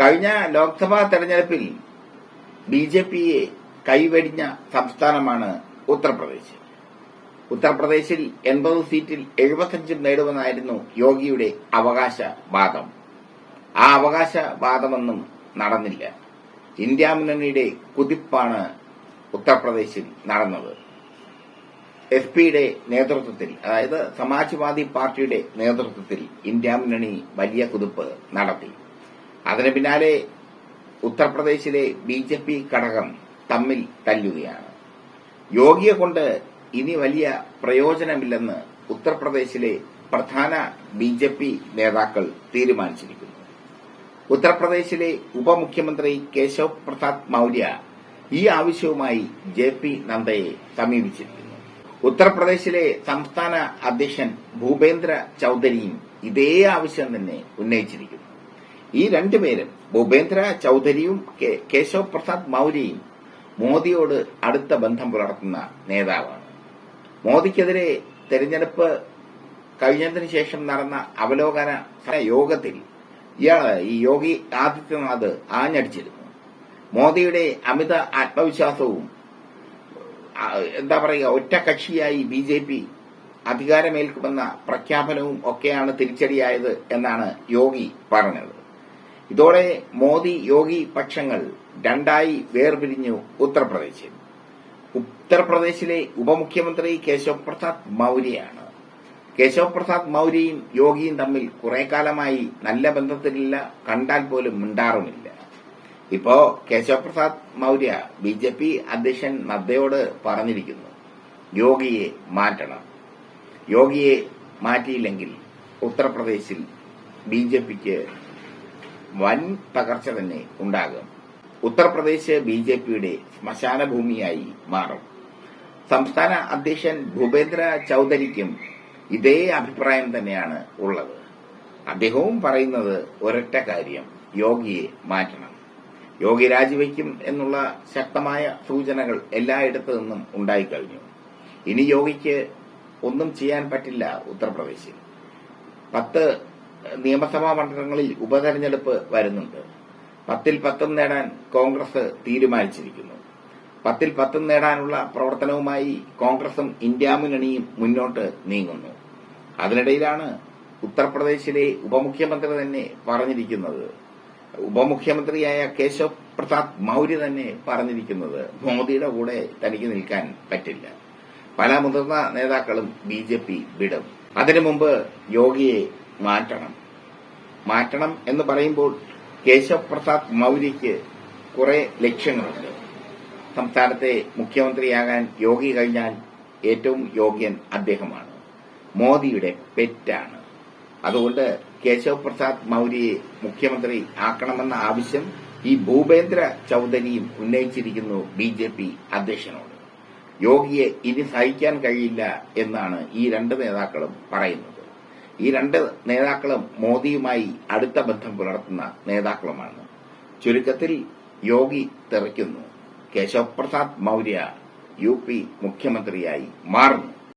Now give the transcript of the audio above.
കഴിഞ്ഞ ലോക്സഭാ തെരഞ്ഞെടുപ്പിൽ B J പിയെ കൈവെടിഞ്ഞ സംസ്ഥാനമാണ് ഉത്തർപ്രദേശ്. ഉത്തർപ്രദേശിൽ എൺപത് സീറ്റിൽ എഴുപത്തഞ്ചും നേടുമെന്നായിരുന്നു യോഗിയുടെ അവകാശവാദം. ആ അവകാശവാദമൊന്നും നടന്നില്ല. ഇന്ത്യ മുന്നണിയുടെ കുതിപ്പാണ് ഉത്തർപ്രദേശിൽ നടന്നത്. എസ് പിയുടെ നേതൃത്വത്തിൽ അതായത് സമാജ്വാദി പാർട്ടിയുടെ നേതൃത്വത്തിൽ ഇന്ത്യ മുന്നണി വലിയ കുതിപ്പ് നടത്തി. അതിന് പിന്നാലെ ഉത്തർപ്രദേശിലെ ബി ജെ പി ഘടകം തമ്മിൽ തല്ലുകയാണ്. യോഗിയെ കൊണ്ട് ഇനി വലിയ പ്രയോജനമില്ലെന്ന് ഉത്തർപ്രദേശിലെ പ്രധാന ബി ജെ പി നേതാക്കൾ തീരുമാനിച്ചിരിക്കുന്നു. ഉത്തർപ്രദേശിലെ ഉപമുഖ്യമന്ത്രി കേശവ് പ്രസാദ് മൌര്യ ഈ ആവശ്യവുമായി ജെ പി നന്ദയെ സമീപിച്ചിരിക്കുന്നു. ഉത്തർപ്രദേശിലെ സംസ്ഥാന അധ്യക്ഷൻ ഭൂപേന്ദ്ര ചൌധരിയും ഇതേ ആവശ്യം തന്നെ ഉന്നയിച്ചിരിക്കുന്നു. ഈ രണ്ടുപേരും ഭൂപേന്ദ്ര ചൌധരിയും കേശവ് പ്രസാദ് മൌര്യയും മോദിയോട് അടുത്ത ബന്ധം പുലർത്തുന്ന നേതാവാണ്. മോദിക്കെതിരെ തെരഞ്ഞെടുപ്പ് കഴിഞ്ഞതിന് ശേഷം നടന്ന അവലോകന യോഗത്തിൽ ഇയാൾ ഈ യോഗി ആദിത്യനാഥ് ആഞ്ഞടിച്ചിരുന്നു. മോദിയുടെ അമിത ആത്മവിശ്വാസവും എന്താ പറയുക ഒറ്റകക്ഷിയായി ബി ജെ പി അധികാരമേൽക്കുമെന്ന പ്രഖ്യാപനവും ഒക്കെയാണ് തിരിച്ചടിയായത് എന്നാണ് യോഗി പറഞ്ഞത്. ഇതോടെ മോദി യോഗി പക്ഷങ്ങൾ രണ്ടായി വേർപിരിഞ്ഞു ഉത്തർപ്രദേശിൽ. ഉത്തർപ്രദേശിലെ ഉപമുഖ്യമന്ത്രി കേശവ് പ്രസാദ് മൌര്യയാണ്. കേശവ് പ്രസാദ് മൌര്യയും യോഗിയും തമ്മിൽ കുറെ കാലമായി നല്ല ബന്ധത്തിലില്ല കണ്ടാൽ പോലും മിണ്ടാറുമില്ല. ഇപ്പോ Keshav Prasad Maurya B J P അധ്യക്ഷൻ നദ്ദയോട് പറഞ്ഞിരിക്കുന്നു യോഗിയെ മാറ്റണം. യോഗിയെ മാറ്റിയില്ലെങ്കിൽ ഉത്തർപ്രദേശിൽ ബി ജെ പിക്ക് വൻ തകർച്ച തന്നെ ഉണ്ടാകും. ഉത്തർപ്രദേശ് ബി ജെ പിയുടെ ശ്മശാന ഭൂമിയായി മാറും. സംസ്ഥാന അധ്യക്ഷൻ ഭൂപേന്ദ്ര ചൌധരിക്കും ഇതേ അഭിപ്രായം തന്നെയാണ് ഉള്ളത്. അദ്ദേഹവും പറയുന്നത് ഒരൊറ്റ കാര്യം യോഗിയെ മാറ്റണം. യോഗി രാജിവെക്കും എന്നുള്ള ശക്തമായ സൂചനകൾ എല്ലായിടത്തു നിന്നും ഉണ്ടായിക്കഴിഞ്ഞു. ഇനി യോഗിക്ക് ഒന്നും ചെയ്യാൻ പറ്റില്ല ഉത്തർപ്രദേശിൽ. പത്ത് നിയമസഭാ മണ്ഡലങ്ങളിൽ ഉപതെരഞ്ഞെടുപ്പ് വരുന്നുണ്ട്. പത്തിൽ പത്തും നേടാൻ കോൺഗ്രസ് തീരുമാനിച്ചിരിക്കുന്നു. പത്തിൽ പത്തും നേടാനുള്ള പ്രവർത്തനവുമായി കോൺഗ്രസും ഇന്ത്യ മുന്നണിയും മുന്നോട്ട് നീങ്ങുന്നു. അതിനിടയിലാണ് ഉത്തർപ്രദേശിലെ ഉപമുഖ്യമന്ത്രി തന്നെ പറഞ്ഞിരിക്കുന്നത്. ഉപമുഖ്യമന്ത്രിയായ കേശവ് പ്രസാദ് മൌര്യ തന്നെ പറഞ്ഞിരിക്കുന്നത് മോദിയുടെ കൂടെ തനിക്ക് നിൽക്കാൻ പറ്റില്ല. പല മുതിർന്ന നേതാക്കളും ബി ജെ പി വിടും. അതിനു മുമ്പ് യോഗിയെ മാറ്റണം. മാറ്റണം എന്ന് പറയുമ്പോൾ കേശവ് പ്രസാദ് മൌര്യയ്ക്ക് കുറെ ലക്ഷ്യങ്ങളുണ്ട്. സംസ്ഥാനത്തെ മുഖ്യമന്ത്രിയാകാൻ യോഗി കഴിഞ്ഞാൽ ഏറ്റവും യോഗ്യൻ അദ്ദേഹമാണ്. മോദിയുടെ പെറ്റാണ്. അതുകൊണ്ട് കേശവ് പ്രസാദ് മൌര്യയെ മുഖ്യമന്ത്രി ആക്കണമെന്ന ആവശ്യം ഈ ഭൂപേന്ദ്ര ചൌധരിയും ഉന്നയിച്ചിരിക്കുന്നു ബി ജെ പി അധ്യക്ഷനോട്. യോഗിയെ ഇനി സഹിക്കാൻ കഴിയില്ല എന്നാണ് ഈ രണ്ട് നേതാക്കളും പറയുന്നത്. ഈ രണ്ട് നേതാക്കളും മോദിയുമായി അടുത്ത ബന്ധം പുലർത്തുന്ന നേതാക്കളുമാണ്. ചുരുക്കത്തിൽ യോഗി തെറിക്കുന്നു. കേശവ് പ്രസാദ് മൌര്യ യു പി മുഖ്യമന്ത്രിയായി മാറുന്നു.